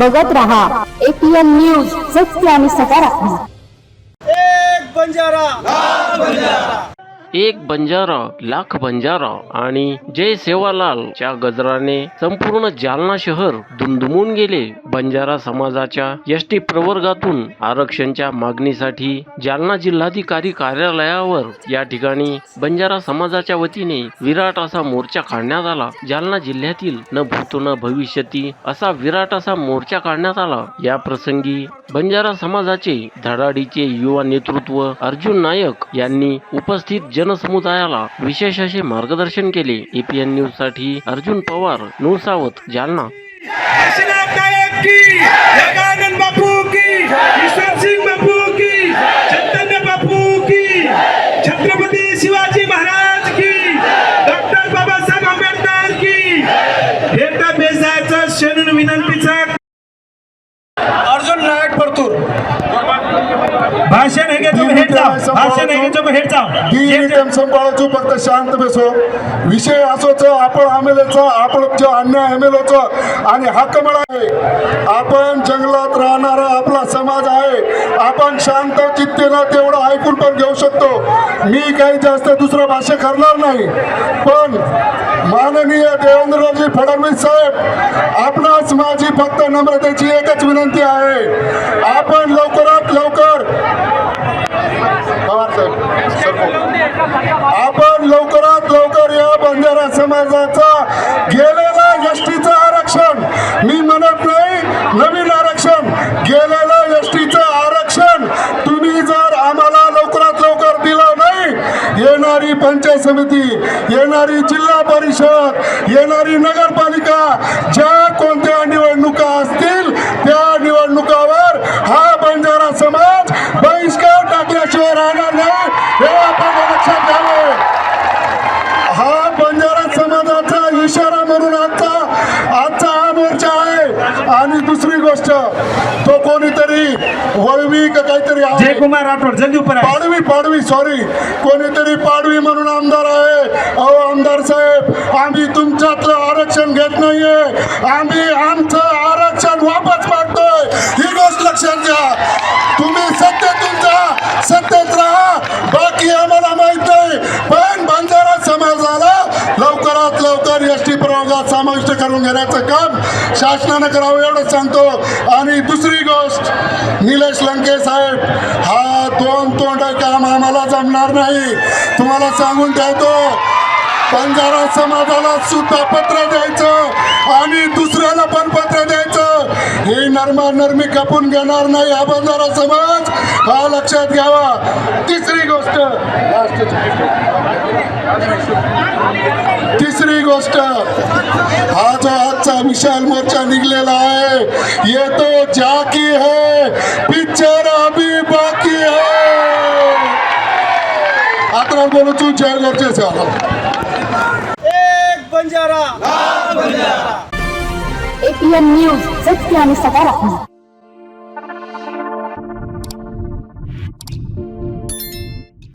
बघत रहा. APN news सत्य आणि सकारात्मक. एक बंजारा. एक बंजारा लाख बंजारा आणि जय सेवालाल च्या गजराने संपूर्ण जालना शहर दुमदुमून गेले. बंजारा समाजाच्या एस टी प्रवर्गातून आरक्षणच्या मागणीसाठी जालना जिल्हाधिकारी कार्यालयावर या ठिकाणी बंजारा समाजाच्या वतीने विराट असा मोर्चा काढण्यात आला. जालना जिल्ह्यातील न भूतो न भविष्यती असा विराट असा मोर्चा काढण्यात आला. या प्रसंगी बंजारा समाजाचे धडाडीचे युवा नेतृत्व अर्जुन नायक यांनी उपस्थित जनसमुदायाला विशेष असे मार्गदर्शन केले. एपीएन न्यूजसाठी अर्जुन पवार नूरसावत जालना. विनंतीचा भाषण आहे तुम्ही हेट जाओ भाषण आहे तुम्ही हेट जाओ ती रिटम सांभाळायचो फक्त शांत बसो. विषय असोच आपण आमेलेचा आपण जो अन्याय आमेलोचो आणि हक्क आहे आपण जंगलात राहणारा आपला समाज आहे. आपण शांत चित्तेनं तेवढं ऐकून पण घेऊ शकतो. मी काही जास्त दुसरं भाषा करणार नाही. पण माननीय देवेंद्रजी फडणवीस साहेब आपणास माझी फक्त नम्रतेची एकच विनंती आहे. आपण लवकरात लवकर पवार साहेब सरपंच. आपण लवकरात लवकर या बंजारा समाजाचा गेलेला एसटीचं आरक्षण. मी म्हणत नाही नवीन आरक्षण. गेलेलं एसटीचं आरक्षण तुम्ही जर आम्हाला लवकरात लवकर दिलं नाही येणारी पंचायत समिती येणारी जिल्हा परिषद येणारी नगरपालिका ज्या कोणत्या निवडणुका असतील त्या निवडणुकावर हा बंजारा समाज बहिष्कार टाकल्याशिवाय राहणार नाही हे आपण लक्षात घ्यावे हा बंजारा समाजाचा इशारा म्हणून आजचा आजचा हा मोर्चा आहे. आणि दुसरी गोष्ट तो कोणीतरी वळवी का काहीतरी आहे. जय कुमार राठोड जल्दी आहे पाडवी पाडवी सॉरी कोणीतरी पाडवी म्हणून आमदार आहे. अहो आमदार साहेब आम्ही तुमच्यातलं आरक्षण घेत नाहीये. आम्ही आमचं आरक्षण वापस मागतोय. ही गोष्ट लक्षात घ्या. तुम्ही सत्तेतून जा सत्तेत राहा. बाकी आम्हाला माहीत नाही. पण बंजारा समाजाला लवकरात लवकर एस टी प्रवर्गात समाविष्ट करून घेण्याचं काम शासनानं करावं एवढं सांगतो. आणि दुसरी गोष्ट निलेश लंके साहेब हा दोन तोंड काम आम्हाला जमणार नाही. तुम्हाला सांगून ठेवतो बंजारा समाजाला सुद्धा पत्र द्यायचं आणि दुसऱ्याला पण पत्र द्यायचं. हे नर्मा नरमी कापून घेणार नाही हा बंजारा समाज. हा लक्षात घ्यावा. तिसरी गोष्ट तिसरी गोष्ट हा जो आजचा विशाल मोर्चा निघलेला आहे ये तो जाकी है पिक्चर अभी बाकी है। आता बोलू तू जय गरजेचं एक बंजारा। एपीएन न्यूज़ सत्य आणि सकारात्मक